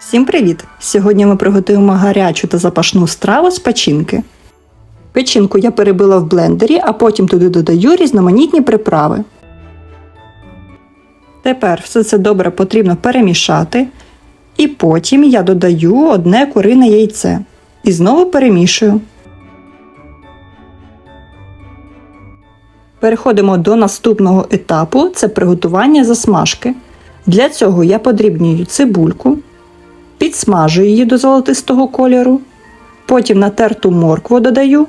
Всім привіт! Сьогодні ми приготуємо гарячу та запашну страву з печінки. Печінку я перебила в блендері, а потім туди додаю різноманітні приправи. Тепер все це добре потрібно перемішати. І потім я додаю одне курине яйце. І знову перемішую. Переходимо до наступного етапу це приготування засмажки. Для цього я подрібнюю цибульку, підсмажую її до золотистого кольору, потім натерту моркву додаю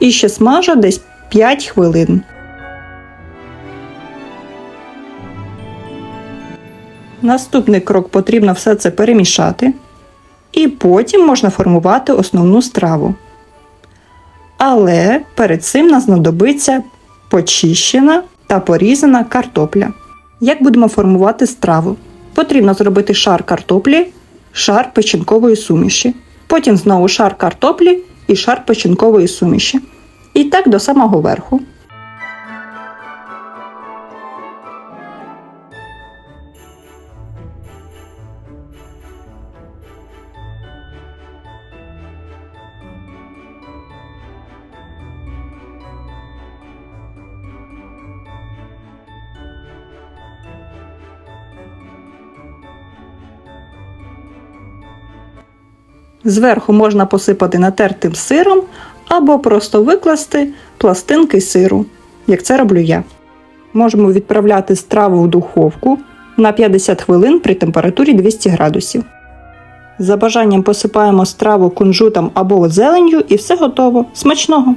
і ще смажу десь 5 хвилин. Наступний крок потрібно все це перемішати, і потім можна формувати основну страву. Але перед цим нам знадобиться почищена та порізана картопля. Як будемо формувати страву? Потрібно зробити шар картоплі, шар печінкової суміші, потім знову шар картоплі і шар печінкової суміші. І так до самого верху. Зверху можна посипати натертим сиром або просто викласти пластинки сиру, як це роблю я. Можемо відправляти страву в духовку на 50 хвилин при температурі 200 градусів. За бажанням посипаємо страву кунжутом або зеленню і все готово. Смачного!